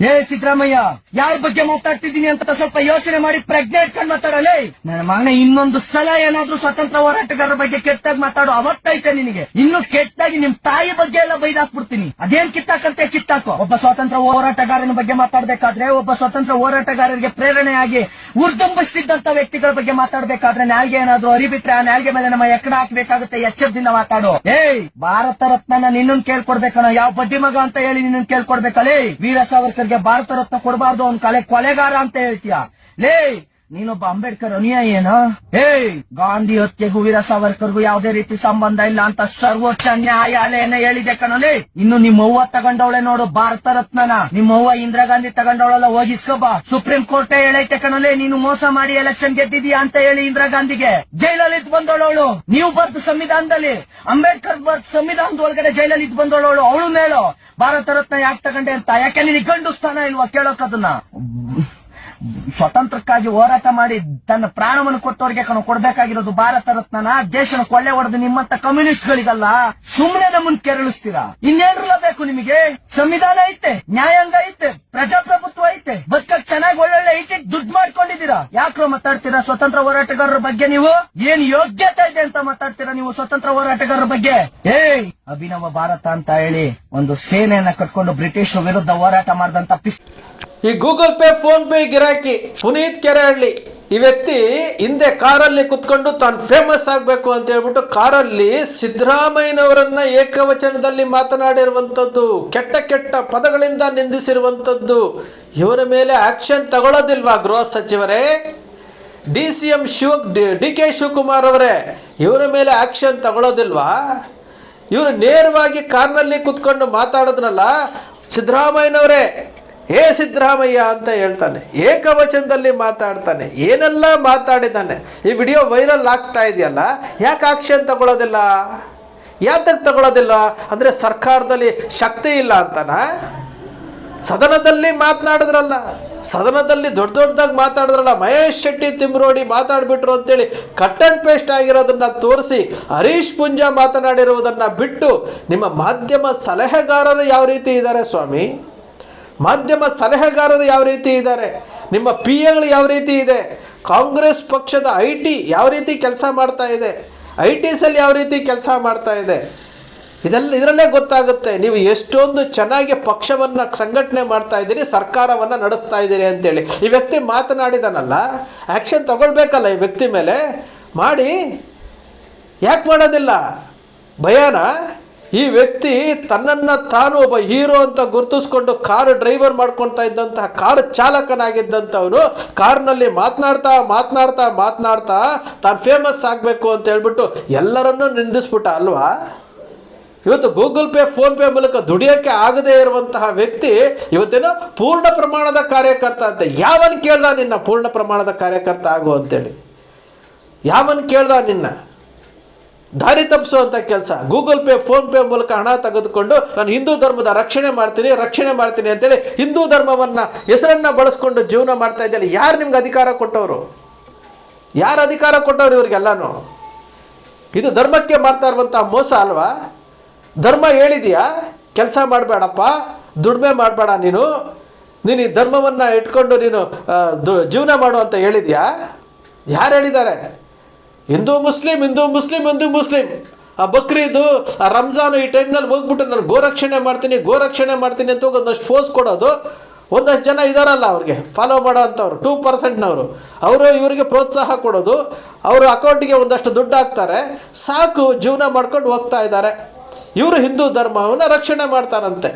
ಏ ಸಿದ್ದರಾಮಯ್ಯ, ಯಾರ ಬಗ್ಗೆ ಮಾತಾಡ್ತಿದ್ದೀನಿ ಅಂತ ಸ್ವಲ್ಪ ಯೋಚನೆ ಮಾಡಿ ಪ್ರಜ್ಞೆ ಇಟ್ಕೊಂಡು ಮಾತಾಡಲೇ. ನನ್ನ ಮಗನ, ಇನ್ನೊಂದು ಸಲ ಏನಾದ್ರೂ ಸ್ವತಂತ್ರ ಹೋರಾಟಗಾರರ ಬಗ್ಗೆ ಕೆಟ್ಟಾಗಿ ಮಾತಾಡೋ ಅವತ್ತೈತೆ ನಿನಗೆ. ಇನ್ನು ಕೆಟ್ಟಾಗಿ ನಿಮ್ ತಾಯಿ ಬಗ್ಗೆ ಎಲ್ಲ ಬೈದಾಕ್ಬಿಡ್ತೀನಿ. ಅದೇನ್ ಕಿತ್ತಾಕಂತೆ ಕಿತ್ತಾಕೋ. ಒಬ್ಬ ಸ್ವಾತಂತ್ರ್ಯ ಹೋರಾಟಗಾರನ ಬಗ್ಗೆ ಮಾತಾಡ್ಬೇಕಾದ್ರೆ, ಒಬ್ಬ ಸ್ವತಂತ್ರ ಹೋರಾಟಗಾರರಿಗೆ ಪ್ರೇರಣೆಯಾಗಿ ಉರ್ದುಂಬಿಸ್ತಿದ್ದಂತ ವ್ಯಕ್ತಿಗಳ ಬಗ್ಗೆ ಮಾತಾಡ್ಬೇಕಾದ್ರೆ ನಾಲ್ಗೆ ಏನಾದ್ರು ಅರಿಬಿಟ್ರೆ ಆ ನಾಲ್ಗೆ ಮೇಲೆ ನಮ್ಮ ಎಕ್ಕಡ ಹಾಕ್ಬೇಕಾಗುತ್ತೆ. ಎಚ್ಚರದಿಂದ ಮಾತಾಡು. ಏಯ್, ಭಾರತ ರತ್ನ ನಿನ್ನನ್ ಕೇಳ್ಕೊಡ್ಬೇಕನ ಯಾವ ಬಡ್ಡಿ ಮಗ ಅಂತ ಹೇಳಿ ನಿನ್ನ ಕೇಳ್ಕೊಡ್ಬೇಕಲೇ. ವೀರ ಸಾವರ್ಕರ್ಗೆ ಭಾರತ ರತ್ನ ಕೊಡಬಾರ್ದು ಅವ್ನ ಕಲೆ ಕೊಲೆಗಾರ ಅಂತ ಹೇಳ್ತೀಯ? ಲೇ ನೀನೊಬ್ಬ ಅಂಬೇಡ್ಕರ್ ಅನುಯಾಯಿ ಏನ? ಹೇ ಗಾಂಧಿ ಹತ್ಯೆಗೂ ವೀರ ಸಾವರ್ಕರ್ಗೂ ಯಾವುದೇ ರೀತಿ ಸಂಬಂಧ ಇಲ್ಲ ಅಂತ ಸರ್ವೋಚ್ಚ ನ್ಯಾಯಾಲಯನ ಹೇಳಿದೆ ಕಣಲಿ ಇನ್ನು ನಿಮ್ಮ ಅವ್ವ ತಗೊಂಡವಳೆ ನೋಡು, ಭಾರತ ರತ್ನನ. ನಿಮ್ಮ ಅವ್ವ ಇಂದಿರಾ ಗಾಂಧಿ ತಗೊಂಡವಳೆಲ್ಲ ಹೋಗಿಸ್ಕೊಬ ಸುಪ್ರೀಂ ಕೋರ್ಟೇ ಹೇಳೈತೆ ಕಣಲೆ ನೀನು ಮೋಸ ಮಾಡಿ ಎಲೆಕ್ಷನ್ ಗೆದ್ದಿದ್ಯಾ ಅಂತ ಹೇಳಿ ಇಂದಿರಾ ಗಾಂಧಿಗೆ. ಜೈಲಲ್ಲಿ ಇದ್ ನೀವು ಬರ್ದು ಸಂವಿಧಾನದಲ್ಲಿ, ಅಂಬೇಡ್ಕರ್ ಬರ್ದು ಸಂವಿಧಾನದ ಒಳಗಡೆ ಜೈಲಲ್ಲಿ ಇದ್ ಅವಳು ಮೇಳು ಭಾರತ ರತ್ನ ಯಾಕೆ ತಗೊಂಡೆ ಅಂತ, ಯಾಕೆ ನಿನ್ ಗಂಡು ಸ್ಥಾನ ಇಲ್ವಾ? ಕೇಳೋಕ್ ಅದನ್ನ. ಸ್ವತಂತ್ರಕ್ಕಾಗಿ ಹೋರಾಟ ಮಾಡಿ ತನ್ನ ಪ್ರಾಣವನ್ನು ಕೊಟ್ಟವರಿಗೆ ಕಣ ಕೊಡಬೇಕಾಗಿರೋದು ಭಾರತ ರತ್ನನ, ದೇಶನ ಕೊಳ್ಳೆ ಹೊಡೆದು ನಿಮ್ಮಂತ ಕಮ್ಯುನಿಸ್ಟ್ ಗಳಿಗಲ್ಲ ಸುಮ್ನೆ ನಮ್ಮನ್ನ ಕೆರಳಿಸ್ತೀರಾ? ಇನ್ನೇನ್ರಲ್ಲ ಬೇಕು ನಿಮಗೆ? ಸಂವಿಧಾನ ಐತೆ, ನ್ಯಾಯಾಂಗ ಐತೆ, ಪ್ರಜಾಪ್ರಭುತ್ವ ಐತೆ, ಬದುಕಕ್ ಚೆನ್ನಾಗಿ ಒಳ್ಳೊಳ್ಳೆ ಐತಿ, ದುಡ್ಡು ಮಾಡ್ಕೊಂಡಿದ್ದೀರಾ? ಯಾಕ್ರೋ ಮಾತಾಡ್ತೀರಾ ಸ್ವತಂತ್ರ ಹೋರಾಟಗಾರರ ಬಗ್ಗೆ ನೀವು? ಏನ್ ಯೋಗ್ಯತೆ ಇದೆ ಅಂತ ಮಾತಾಡ್ತೀರಾ ನೀವು ಸ್ವತಂತ್ರ ಹೋರಾಟಗಾರರ ಬಗ್ಗೆ? ಏಯ್, ಅಭಿನವ ಭಾರತ ಅಂತ ಹೇಳಿ ಒಂದು ಸೇನೆಯನ್ನ ಕಟ್ಕೊಂಡು ಬ್ರಿಟಿಷರ ವಿರುದ್ಧ ಹೋರಾಟ ಮಾಡಿದಂತ ಪಿಸ್ ಈ ಗೂಗಲ್ ಪೇ, ಫೋನ್ ಪೇ ಗಿರಾಕಿ ಪುನೀತ್ ಕೆರೆಹಳ್ಳಿ ಈ ವ್ಯಕ್ತಿ ಹಿಂದೆ ಕಾರಲ್ಲಿ ಕುತ್ಕೊಂಡು ತಾನು ಫೇಮಸ್ ಆಗಬೇಕು ಅಂತ ಹೇಳ್ಬಿಟ್ಟು ಕಾರಲ್ಲಿ ಸಿದ್ದರಾಮಯ್ಯನವರನ್ನ ಏಕವಚನದಲ್ಲಿ ಮಾತನಾಡಿರುವಂಥದ್ದು, ಕೆಟ್ಟ ಕೆಟ್ಟ ಪದಗಳಿಂದ ನಿಂದಿಸಿರುವಂಥದ್ದು, ಇವರ ಮೇಲೆ ಆಕ್ಷನ್ ತಗೊಳ್ಳೋದಿಲ್ವಾ ಗೃಹ ಸಚಿವರೇ? D C M Shiva, D K Shivakumar ಅವರೇ, ಇವರ ಮೇಲೆ ಆಕ್ಷನ್ ತಗೊಳ್ಳೋದಿಲ್ವಾ? ಇವರು ನೇರವಾಗಿ ಕಾರ್ನಲ್ಲಿ ಕುತ್ಕೊಂಡು ಮಾತಾಡಿದ್ರಲ್ಲ ಸಿದ್ದರಾಮಯ್ಯನವರೇ ಹೇ ಸಿದ್ದರಾಮಯ್ಯ ಅಂತ ಹೇಳ್ತಾನೆ. ಏಕವಚನದಲ್ಲಿ ಮಾತಾಡ್ತಾನೆ. ಏನೆಲ್ಲ ಮಾತಾಡಿದ್ದಾನೆ. ಈ ವಿಡಿಯೋ ವೈರಲ್ ಆಗ್ತಾ ಇದೆಯಲ್ಲ? ಯಾಕೆ ಆಕ್ಷನ್ ತಗೊಳ್ಳೋದಿಲ್ಲ ಯಾತಕ್ಕೆ ತಗೊಳ್ಳೋದಿಲ್ಲ ಅಂದರೆ ಸರ್ಕಾರದಲ್ಲಿ ಶಕ್ತಿ ಇಲ್ಲ ಅಂತನಾ? ಸದನದಲ್ಲಿ ಮಾತನಾಡಿದ್ರಲ್ಲ. ಸದನದಲ್ಲಿ ದೊಡ್ಡ ದೊಡ್ಡದಾಗಿ ಮಾತಾಡಿದ್ರಲ್ಲ ಮಹೇಶ್ ಶೆಟ್ಟಿ ತಿಮ್ರೋಡಿ ಮಾತಾಡಿಬಿಟ್ರು ಅಂತೇಳಿ ಕಟ್ ಆ್ಯಂಡ್ ಪೇಸ್ಟ್ ಆಗಿರೋದನ್ನ ತೋರಿಸಿ ಹರೀಶ್ ಪುಂಜಾ ಮಾತನಾಡಿರುವುದನ್ನು ಬಿಟ್ಟು ನಿಮ್ಮ ಮಾಧ್ಯಮ ಸಲಹೆಗಾರರು ಯಾವ ರೀತಿ ಇದ್ದಾರೆ ಸ್ವಾಮಿ? ಮಾಧ್ಯಮ ಸಲಹೆಗಾರರು ಯಾವ ರೀತಿ ಇದ್ದಾರೆ? ನಿಮ್ಮ ಪಿ ಎಗಳು ಯಾವ ರೀತಿ ಇದೆ? ಕಾಂಗ್ರೆಸ್ ಪಕ್ಷದ ಐ ಟಿ ಯಾವ ರೀತಿ ಕೆಲಸ ಮಾಡ್ತಾ ಇದೆ? ಐ ಟಿ ಸಲ್ಲಿ ಯಾವ ರೀತಿ ಕೆಲಸ ಮಾಡ್ತಾ ಇದೆ? ಇದೆಲ್ಲ, ಇದರಲ್ಲೇ ಗೊತ್ತಾಗುತ್ತೆ. ನೀವು ಎಷ್ಟೊಂದು ಚೆನ್ನಾಗಿ ಪಕ್ಷವನ್ನು ಸಂಘಟನೆ ಮಾಡ್ತಾ ಇದ್ದೀರಿ, ಸರ್ಕಾರವನ್ನು ನಡೆಸ್ತಾ ಇದ್ದೀರಿ ಅಂತೇಳಿ. ಈ ವ್ಯಕ್ತಿ ಮಾತನಾಡಿದಾನಲ್ಲ ಆ್ಯಕ್ಷನ್ ತಗೊಳ್ಬೇಕಲ್ಲ ಈ ವ್ಯಕ್ತಿ ಮೇಲೆ? ಮಾಡಿ, ಯಾಕೆ ಮಾಡೋದಿಲ್ಲ? ಭಯಾನ? ಈ ವ್ಯಕ್ತಿ ತನ್ನನ್ನು ತಾನು ಒಬ್ಬ ಹೀರೋ ಅಂತ ಗುರುತಿಸ್ಕೊಂಡು ಕಾರ್ ಡ್ರೈವರ್ ಮಾಡ್ಕೊಳ್ತಾ ಇದ್ದಂತಹ ಕಾರ್ ಚಾಲಕನಾಗಿದ್ದಂಥವನು ಕಾರ್ನಲ್ಲಿ ಮಾತನಾಡ್ತಾ ಮಾತನಾಡ್ತಾ ಮಾತನಾಡ್ತಾ ತಾನು ಫೇಮಸ್ ಆಗಬೇಕು ಅಂತ ಹೇಳ್ಬಿಟ್ಟು ಎಲ್ಲರನ್ನೂ ನಿಂದಿಸ್ಬಿಟ್ಟ ಅಲ್ವಾ? ಇವತ್ತು ಗೂಗಲ್ ಪೇ, ಫೋನ್ ಪೇ ಮೂಲಕ ದುಡಿಯೋಕ್ಕೆ ಆಗದೇ ಇರುವಂತಹ ವ್ಯಕ್ತಿ ಇವತ್ತೇನೋ ಪೂರ್ಣ ಪ್ರಮಾಣದ ಕಾರ್ಯಕರ್ತ ಅಂತ. ಯಾವನ್ ಕೇಳ್ದ ನಿನ್ನ ಪೂರ್ಣ ಪ್ರಮಾಣದ ಕಾರ್ಯಕರ್ತ ಆಗು ಅಂತೇಳಿ? ಯಾವನ್ ಕೇಳ್ದ ನಿನ್ನ? ದಾರಿ ತಪ್ಪಿಸುವಂಥ ಕೆಲಸ. ಗೂಗಲ್ ಪೇ ಫೋನ್ ಪೇ ಮೂಲಕ ಹಣ ತೆಗೆದುಕೊಂಡು ನಾನು ಹಿಂದೂ ಧರ್ಮದ ರಕ್ಷಣೆ ಮಾಡ್ತೀನಿ ರಕ್ಷಣೆ ಮಾಡ್ತೀನಿ ಅಂತೇಳಿ ಹಿಂದೂ ಧರ್ಮವನ್ನು, ಹೆಸರನ್ನು ಬಳಸ್ಕೊಂಡು ಜೀವನ ಮಾಡ್ತಾ ಇದ್ದಾರೆ ಯಾರು ನಿಮ್ಗೆ ಅಧಿಕಾರ ಕೊಟ್ಟವರು? ಯಾರು ಅಧಿಕಾರ ಕೊಟ್ಟವ್ರು ಇವ್ರಿಗೆಲ್ಲನೂ? ಇದು ಧರ್ಮಕ್ಕೆ ಮಾಡ್ತಾ ಇರುವಂಥ ಮೋಸ ಅಲ್ವಾ? ಧರ್ಮ ಹೇಳಿದೆಯಾ? ಕೆಲಸ ಮಾಡಬೇಡಪ್ಪ, ದುಡಿಮೆ ಮಾಡಬೇಡ ನೀನು. ನೀನು ಈ ಧರ್ಮವನ್ನು ಇಟ್ಕೊಂಡು ನೀನು ಜೀವನ ಮಾಡು ಅಂತ ಹೇಳಿದ್ಯಾ? ಯಾರು ಹೇಳಿದ್ದಾರೆ? Hindu Muslim Hindu Muslim Hindu Muslim. ಆ ಬಕ್ರೀದು ಆ ರಂಜಾನ್ ಈ ಟೈಮ್ನಲ್ಲಿ ಹೋಗ್ಬಿಟ್ಟು ನಾನು ಗೋರಕ್ಷಣೆ ಮಾಡ್ತೀನಿ ಗೋರಕ್ಷಣೆ ಮಾಡ್ತೀನಿ ಅಂತ ಹೋಗಿ ಒಂದಷ್ಟು ಫೋಸ್ ಕೊಡೋದು. ಒಂದಷ್ಟು ಜನ ಇದಾರಲ್ಲ ಅವ್ರಿಗೆ ಫಾಲೋ ಮಾಡೋ ಅಂಥವ್ರು ಟೂ ಪರ್ಸೆಂಟ್ನವರು ಅವರು ಇವರಿಗೆ ಪ್ರೋತ್ಸಾಹ ಕೊಡೋದು. ಅವರು ಅಕೌಂಟಿಗೆ ಒಂದಷ್ಟು ದುಡ್ಡು ಹಾಕ್ತಾರೆ. ಸಾಕು, ಜೀವನ ಮಾಡ್ಕೊಂಡು ಹೋಗ್ತಾ ಇದ್ದಾರೆ. ಇವರು ಹಿಂದೂ ಧರ್ಮವನ್ನು ರಕ್ಷಣೆ ಮಾಡ್ತಾರಂತೆ.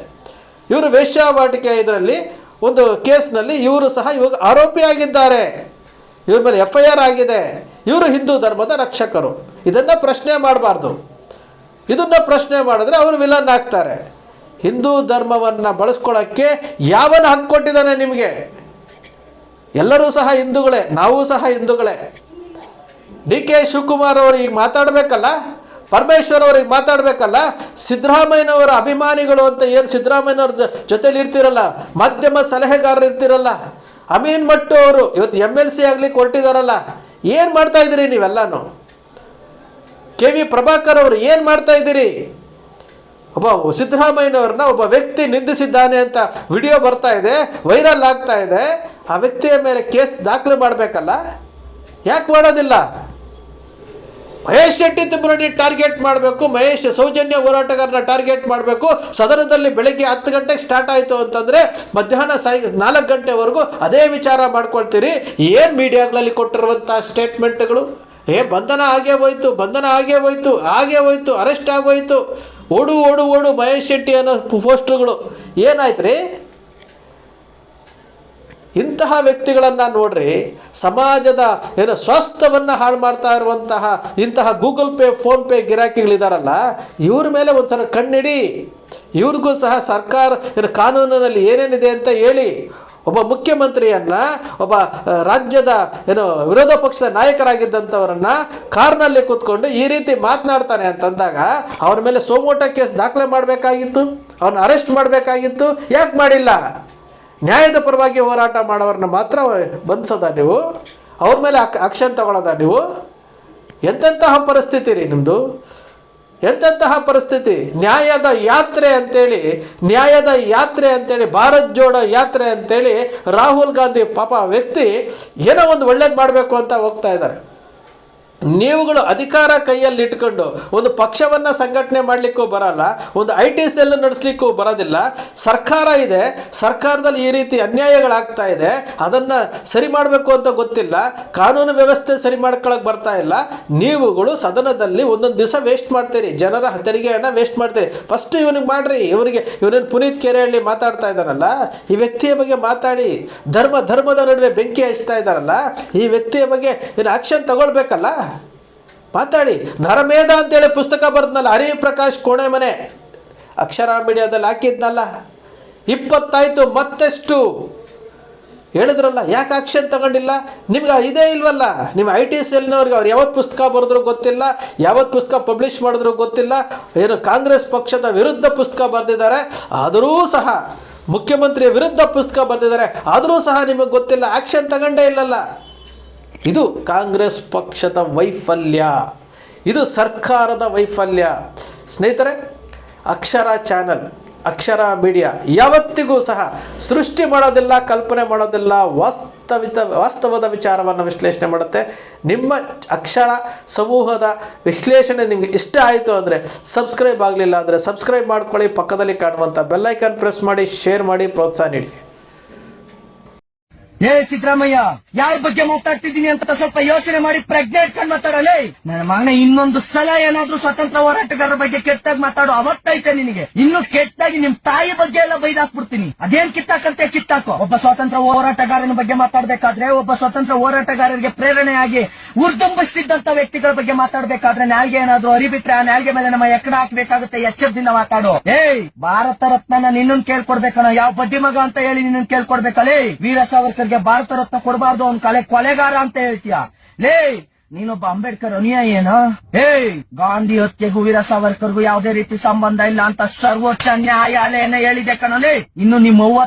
ಇವರು ವೇಶ್ಯಾವಾಟಿಕೆ ಇದರಲ್ಲಿ, ಒಂದು ಕೇಸ್ನಲ್ಲಿ ಇವರು ಸಹ ಇವಾಗ ಆರೋಪಿಯಾಗಿದ್ದಾರೆ. ಇವ್ರ ಮೇಲೆ ಎಫ್ ಐ ಆರ್ ಆಗಿದೆ. ಇವರು ಹಿಂದೂ ಧರ್ಮದ ರಕ್ಷಕರು. ಇದನ್ನು ಪ್ರಶ್ನೆ ಮಾಡಬಾರ್ದು. ಇದನ್ನು ಪ್ರಶ್ನೆ ಮಾಡಿದ್ರೆ ಅವರು ವಿಲನ್ ಆಗ್ತಾರೆ. ಹಿಂದೂ ಧರ್ಮವನ್ನು ಬಳಸ್ಕೊಳ್ಳೋಕ್ಕೆ ಯಾವನ ಹಕ್ಕು ಕೊಟ್ಟಿದ್ದಾನೆ ನಿಮಗೆ? ಎಲ್ಲರೂ ಸಹ ಹಿಂದೂಗಳೇ, ನಾವು ಸಹ ಹಿಂದೂಗಳೇ. ಡಿ ಕೆ ಶಿವಕುಮಾರ್ ಅವರು ಮಾತಾಡಬೇಕಲ್ಲ? ಪರಮೇಶ್ವರ್ ಅವ್ರಿಗೆ ಮಾತಾಡಬೇಕಲ್ಲ? ಸಿದ್ದರಾಮಯ್ಯನವರ ಅಭಿಮಾನಿಗಳು ಅಂತ ಏನು ಸಿದ್ದರಾಮಯ್ಯನವ್ರ ಜೊತೆಲಿ ಇರ್ತಿರಲ್ಲ ಮಾಧ್ಯಮ ಸಲಹೆಗಾರರು ಇರ್ತಿರಲ್ಲ? ಅಮೀನ್ ಮಟ್ಟು ಅವರು. ಇವತ್ತು ಎಂ ಎಲ್ ಸಿ ಆಗ್ಲಿಕ್ಕೆ ಹೊರಟಿದಾರಲ್ಲ ಏನು ಮಾಡ್ತಾ ಇದ್ದೀರಿ ನೀವೆಲ್ಲಾನು? ಕೆ ವಿ ಪ್ರಭಾಕರ್ ಅವರು ಏನು ಮಾಡ್ತಾ ಇದ್ದೀರಿ? ಒಬ್ಬ ಸಿದ್ದರಾಮಯ್ಯನವ್ರನ್ನ ಒಬ್ಬ ವ್ಯಕ್ತಿ ನಿಂದಿಸಿದ್ದಾನೆ ಅಂತ ವಿಡಿಯೋ ಬರ್ತಾ ಇದೆ, ವೈರಲ್ ಆಗ್ತಾ ಇದೆ. ಆ ವ್ಯಕ್ತಿಯ ಮೇಲೆ ಕೇಸ್ ದಾಖಲೆ ಮಾಡಬೇಕಲ್ಲ? ಯಾಕೆ ಮಾಡೋದಿಲ್ಲ? ಮಹೇಶ್ ಶೆಟ್ಟಿ ತಿಮ್ಮರಡಿ ಟಾರ್ಗೆಟ್ ಮಾಡಬೇಕು, ಮಹೇಶ್ ಸೌಜನ್ಯ ಹೋರಾಟಗಾರನ ಟಾರ್ಗೆಟ್ ಮಾಡಬೇಕು. ಸದನದಲ್ಲಿ ಬೆಳಗ್ಗೆ ಹತ್ತು ಗಂಟೆಗೆ ಸ್ಟಾರ್ಟ್ ಆಯಿತು ಅಂತಂದರೆ ಮಧ್ಯಾಹ್ನ ಸಾಯ್ ನಾಲ್ಕು ಗಂಟೆವರೆಗೂ ಅದೇ ವಿಚಾರ ಮಾಡ್ಕೊಳ್ತೀರಿ. ಏನು ಮೀಡಿಯಾಗಳಲ್ಲಿ ಕೊಟ್ಟಿರುವಂಥ ಸ್ಟೇಟ್ಮೆಂಟ್ಗಳು ಏ, ಬಂಧನ ಆಗೇ ಹೋಯ್ತು, ಬಂಧನ ಆಗೇ ಹೋಯ್ತು, ಹಾಗೆ ಹೋಯ್ತು ಅರೆಸ್ಟ್ ಆಗೋಯ್ತು. ಓಡು ಓಡು ಓಡು ಮಹೇಶ್ ಶೆಟ್ಟಿ ಅನ್ನೋ ಪೋಸ್ಟ್ರುಗಳು ಏನಾಯ್ತು ರೀ ಇಂತಹ ವ್ಯಕ್ತಿಗಳನ್ನು ನೋಡ್ರಿ ಸಮಾಜದ ಏನು ಸ್ವಾಸ್ಥ್ಯವನ್ನು ಹಾಳು ಮಾಡ್ತಾ ಇರುವಂತಹ ಇಂತಹ ಗೂಗಲ್ ಪೇ, ಫೋನ್ ಪೇ ಗಿರಾಕಿಗಳಿದಾರಲ್ಲ, ಇವ್ರ ಮೇಲೆ ಒಂಥರ ಕಣ್ಣಿಡಿ. ಇವ್ರಿಗೂ ಸಹ ಸರ್ಕಾರ ಏನು ಕಾನೂನಿನಲ್ಲಿ ಏನೇನಿದೆ ಅಂತ ಹೇಳಿ, ಒಬ್ಬ ಮುಖ್ಯಮಂತ್ರಿಯನ್ನ, ಒಬ್ಬ ರಾಜ್ಯದ ಏನು ವಿರೋಧ ಪಕ್ಷದ ನಾಯಕರಾಗಿದ್ದಂಥವರನ್ನು ಕಾರ್ನಲ್ಲಿ ಕೂತ್ಕೊಂಡು ಈ ರೀತಿ ಮಾತನಾಡ್ತಾನೆ ಅಂತಂದಾಗ ಅವ್ರ ಮೇಲೆ ಸೋಮೋಟ ಕೇಸ್ ದಾಖಲೆ ಮಾಡಬೇಕಾಗಿತ್ತು, ಅವ್ರನ್ನ ಅರೆಸ್ಟ್ ಮಾಡಬೇಕಾಗಿತ್ತು, ಯಾಕೆ ಮಾಡಿಲ್ಲ? ನ್ಯಾಯದ ಪರವಾಗಿ ಹೋರಾಟ ಮಾಡೋರನ್ನ ಮಾತ್ರ ಬಂಧಿಸೋದ ನೀವು? ಅವ್ರ ಮೇಲೆ ಅಕ್ ಆಕ್ಷನ್ ತಗೊಳ್ಳೋದ ನೀವು? ಎಂತೆಂತಹ ಪರಿಸ್ಥಿತಿ ರೀ ನಿಮ್ಮದು ಎಂತೆಂತಹ ಪರಿಸ್ಥಿತಿ? ನ್ಯಾಯದ ಯಾತ್ರೆ ಅಂತೇಳಿ, ನ್ಯಾಯದ ಯಾತ್ರೆ ಅಂತೇಳಿ, ಭಾರತ್ ಜೋಡೋ ಯಾತ್ರೆ ಅಂತೇಳಿ ರಾಹುಲ್ ಗಾಂಧಿ ಪಾಪ ವ್ಯಕ್ತಿ ಏನೋ ಒಂದು ಒಳ್ಳೇದು ಮಾಡಬೇಕು ಅಂತ ಹೋಗ್ತಾ ಇದ್ದಾರೆ. ನೀವುಗಳು ಅಧಿಕಾರ ಕೈಯಲ್ಲಿ ಇಟ್ಕೊಂಡು ಒಂದು ಪಕ್ಷವನ್ನು ಸಂಘಟನೆ ಮಾಡಲಿಕ್ಕೂ ಬರಲ್ಲ, ಒಂದು ಐ ಟಿ ಸೆಲ್ ನಡೆಸಲಿಕ್ಕೂ ಬರೋದಿಲ್ಲ. ಸರ್ಕಾರ ಇದೆ, ಸರ್ಕಾರದಲ್ಲಿ ಈ ರೀತಿ ಅನ್ಯಾಯಗಳಾಗ್ತಾ ಇದೆ, ಅದನ್ನು ಸರಿ ಮಾಡಬೇಕು ಅಂತ ಗೊತ್ತಿಲ್ಲ, ಕಾನೂನು ವ್ಯವಸ್ಥೆ ಸರಿ ಮಾಡ್ಕೊಳಕ್ಕೆ ಬರ್ತಾ ಇಲ್ಲ. ನೀವುಗಳು ಸದನದಲ್ಲಿ ಒಂದೊಂದು ದಿವಸ ವೇಸ್ಟ್ ಮಾಡ್ತೀರಿ, ಜನರ ತೆರಿಗೆ ಹಣ ವೇಸ್ಟ್ ಮಾಡ್ತೀರಿ. ಫಸ್ಟ್ ಇವನಿಗೆ ಮಾಡ್ರಿ, ಇವನಿಗೆ, ಇವನೇನು ಪುನೀತ್ ಕೆರೆಹಳ್ಳಿ ಮಾತಾಡ್ತಾ ಇದ್ದಾರಲ್ಲ? ಈ ವ್ಯಕ್ತಿಯ ಬಗ್ಗೆ ಮಾತಾಡಿ. ಧರ್ಮ, ಧರ್ಮದ ನಡುವೆ ಬೆಂಕಿ ಹಚ್ತಾ ಇದ್ದಾರಲ್ಲ? ಈ ವ್ಯಕ್ತಿಯ ಬಗ್ಗೆ ಏನು ಆಕ್ಷನ್ ತಗೊಳ್ಬೇಕಲ್ಲ? ಮಾತಾಡಿ. ನರಮೇಧ ಅಂತೇಳಿ ಪುಸ್ತಕ ಬರೆದ್ನಲ್ಲ, ಹರಿ ಪ್ರಕಾಶ್ ಕೋಣೆ ಮನೆ. ಅಕ್ಷರ ಮೀಡಿಯಾದಲ್ಲಿ ಹಾಕಿದ್ನಲ್ಲ. ಇಪ್ಪತ್ತಾಯ್ತು ಮತ್ತೆಷ್ಟು? ಹೇಳಿದ್ರಲ್ಲ, ಯಾಕೆ ಆಕ್ಷನ್ ತಗೊಂಡಿಲ್ಲ? ನಿಮ್ಗೆ ಇದೇ ಇಲ್ವಲ್ಲ? ನಿಮ್ಮ ಐ ಟಿ ಸೆಲ್ನವ್ರಿಗೆ ಅವ್ರು ಯಾವತ್ತು ಪುಸ್ತಕ ಬರೆದ್ರು ಗೊತ್ತಿಲ್ಲ, ಯಾವತ್ತು ಪುಸ್ತಕ ಪಬ್ಲಿಷ್ ಮಾಡಿದ್ರು ಗೊತ್ತಿಲ್ಲ, ಏನು ಕಾಂಗ್ರೆಸ್ ಪಕ್ಷದ ವಿರುದ್ಧ ಪುಸ್ತಕ ಬರೆದಿದ್ದಾರೆ, ಆದರೂ ಸಹ ಮುಖ್ಯಮಂತ್ರಿಯ ವಿರುದ್ಧ ಪುಸ್ತಕ ಬರೆದಿದ್ದಾರೆ, ಆದರೂ ಸಹ ನಿಮಗೆ ಗೊತ್ತಿಲ್ಲ, ಆಕ್ಷನ್ ತಗೊಂಡೇ ಇಲ್ಲಲ್ಲ. ಇದು ಕಾಂಗ್ರೆಸ್ ಪಕ್ಷದ ವೈಫಲ್ಯ. ಇದು ಸರ್ಕಾರದ ವೈಫಲ್ಯ. ಸ್ನೇಹಿತರೆ, ಅಕ್ಷರ ಚಾನಲ್, ಅಕ್ಷರ ಮೀಡಿಯಾ ಯಾವತ್ತಿಗೂ ಸಹ ಸೃಷ್ಟಿ ಮಾಡೋದಿಲ್ಲ, ಕಲ್ಪನೆ ಮಾಡೋದಿಲ್ಲ, ವಾಸ್ತವಿತ, ವಾಸ್ತವದ ವಿಚಾರವನ್ನು ವಿಶ್ಲೇಷಣೆ ಮಾಡುತ್ತೆ. ನಿಮ್ಮ ಅಕ್ಷರ ಸಮೂಹದ ವಿಶ್ಲೇಷಣೆ ನಿಮಗೆ ಇಷ್ಟ ಆಯಿತು ಅಂದರೆ ಸಬ್ಸ್ಕ್ರೈಬ್ ಆಗಲಿಲ್ಲ ಅಂದರೆ ಸಬ್ಸ್ಕ್ರೈಬ್ ಮಾಡ್ಕೊಳ್ಳಿ. ಪಕ್ಕದಲ್ಲಿ ಕಾಣುವಂಥ ಬೆಲ್ಲೈಕನ್ ಪ್ರೆಸ್ ಮಾಡಿ, ಶೇರ್ ಮಾಡಿ, ಪ್ರೋತ್ಸಾಹ ನೀಡಿ. ಏ, ಸಿದ್ದರಾಮಯ್ಯ, ಯಾರ ಬಗ್ಗೆ ಮಾತಾಡ್ತಿದ್ದೀನಿ ಅಂತ ಸ್ವಲ್ಪ ಯೋಚನೆ ಮಾಡಿ ಪ್ರಜ್ಞೆ ಇಟ್ಕೊಂಡು ಮಾತಾಡಲೇ? ನನ್ನ ಮಗನ ಇನ್ನೊಂದು ಸಲ ಏನಾದ್ರೂ ಸ್ವತಂತ್ರ ಹೋರಾಟಗಾರರ ಬಗ್ಗೆ ಕೆಟ್ಟಾಗಿ ಮಾತಾಡು ಅವತ್ತೈತೆ ನಿನಗೆ. ಇನ್ನು ಕೆಟ್ಟಾಗಿ ನಿಮ್ ತಾಯಿ ಬಗ್ಗೆ ಎಲ್ಲ ಬೈದಾಕ್ಬಿಡ್ತೀನಿ. ಅದೇನ್ ಕಿತ್ತಾಕಂತೆ, ಕಿತ್ತಾಕೋ. ಒಬ್ಬ ಸ್ವತಂತ್ರ ಹೋರಾಟಗಾರನ ಬಗ್ಗೆ ಮಾತಾಡ್ಬೇಕಾದ್ರೆ, ಒಬ್ಬ ಸ್ವತಂತ್ರ ಹೋರಾಟಗಾರರಿಗೆ ಪ್ರೇರಣೆಯಾಗಿ ಉರ್ದುಂಬಿಸ್ತಿದ್ದಂತ ವ್ಯಕ್ತಿಗಳ ಬಗ್ಗೆ ಮಾತಾಡ್ಬೇಕಾದ್ರೆ ನಾಲ್ಗೆ ಏನಾದ್ರೂ ಅರಿಬಿಟ್ರೆ ಆ ನಾಲ್ಗೆ ಮೇಲೆ ನಮ್ಮ ಎಕ್ಕಡ ಹಾಕ್ಬೇಕಾಗುತ್ತೆ, ಎಚ್ಚರದಿಂದ ಮಾತಾಡು. ಏಯ್, ಭಾರತ ರತ್ನ ನಿನ್ನನ್ ಕೇಳ್ಕೊಡ್ಬೇಕಣ್ಣ ಯಾವ ಬಡ್ಡಿ ಮಗ ಅಂತ ಹೇಳಿ ನಿನ್ನ ಕೇಳ್ಕೊಡ್ಬೇಕಲ್ಲೇ ವೀರ ಸಾವರ್ಕರ್ಗೆ ಭಾರತ ರತ್ನ ಕೊಡಬಾರ್ದು, ಅವ್ನ್ ಕಲೆ ಕೊಲೆಗಾರ ಅಂತ ಹೇಳ್ತೀಯ. ಲೇ, ನೀನೊಬ್ಬ ಅಂಬೇಡ್ಕರ್ ಅನುಯಾಯಿ ಏನೋ? ಏಯ್ ಗಾಂಧಿ ಹತ್ಯೆಗೂ ವೀರ ಸಾವರ್ಕರ್ಗೂ ಯಾವುದೇ ರೀತಿ ಸಂಬಂಧ ಇಲ್ಲ ಅಂತ ಸರ್ವೋಚ್ಚ ನ್ಯಾಯಾಲಯನ ಹೇಳಿದೆ ಕಣಲಿ ಇನ್ನು ನಿಮ್ಮ ಅವ್ವ